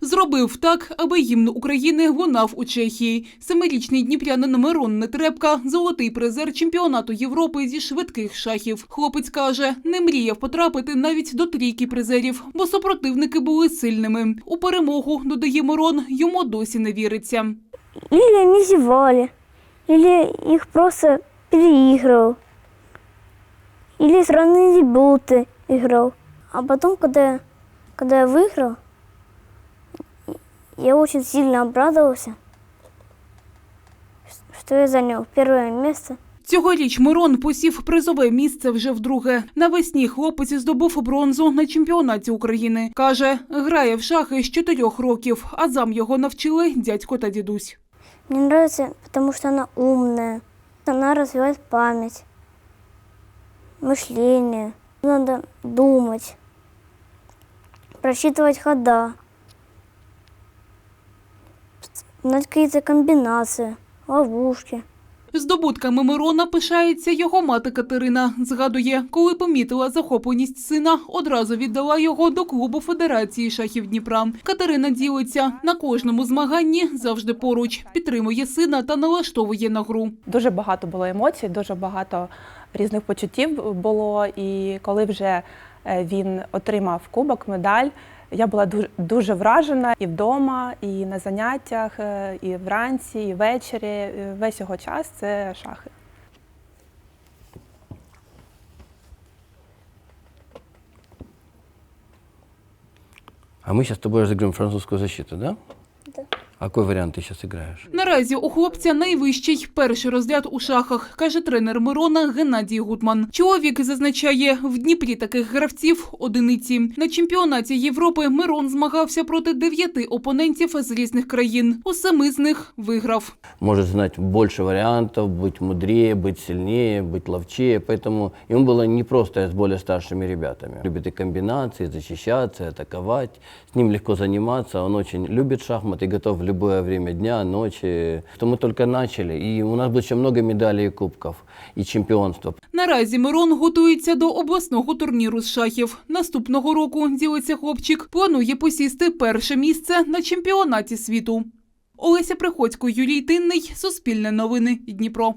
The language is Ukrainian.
Зробив так, аби гімн України лунав у Чехії. Семирічний дніпрянин Мирон Нетребка золотий призер чемпіонату Європи зі швидких шахів. Хлопець каже, не мріяв потрапити навіть до трійки призерів, бо супротивники були сильними. У перемогу додає Мирон, йому досі не віриться Или они зевали, или их просто переигрывал, или сраные дебюты играл. А потом, когда, когда я выиграл, я очень сильно обрадовался, что я занял первое место. Цьогоріч Мирон посів призове місце вже вдруге. Навесні хлопець здобув бронзу на чемпіонаті України. Каже, грає в шахи з чотирьох років, а зам його навчили дядько та дідусь. Мне нравится, потому что она умная, она развивает память, мышление. Надо думать, просчитывать хода, знать какие-то комбинации, ловушки. Здобутками Мирона пишається його мати Катерина. Згадує, коли помітила захопленість сина, одразу віддала його до клубу Федерації шахів Дніпра. Катерина ділиться на кожному змаганні завжди поруч, підтримує сина та налаштовує на гру. Дуже багато було емоцій, дуже багато різних почуттів було. І коли вже е, він отримав кубок, медаль, я була дуже, дуже вражена і вдома, і на заняттях, е, і вранці, і ввечері. Е, Весь його час це шахи. А мы сейчас с тобой разыграем французскую защиту, да? Да. А какой вариант ты сейчас играешь? Наразі у хлопця найвищий перший розряд у шахах, каже тренер Мирона Геннадій Гутман. Чоловік зазначає, в Дніпрі таких гравців одиниці. На чемпіонаті Європи Мирон змагався проти дев'яти опонентів з різних країн. У семи з них виграв. Может знать больше вариантов, быть мудрее, быть сильнее, быть ловчее. Поэтому ему было непросто с более старшими ребятами. Любит и комбинации, защищаться, и атаковать. С ним легко заниматься. Он очень любит шахматы и готов в любое время дня, ночи. То мы только начали. И у нас буде ще много медалей і кубків і чемпіонства. Наразі Мирон готується до обласного турніру з шахів. Наступного року, ділиться хлопчик, планує посісти перше місце на чемпіонаті світу. Олеся Приходько, Юрій Тинний, Суспільне новини, Дніпро.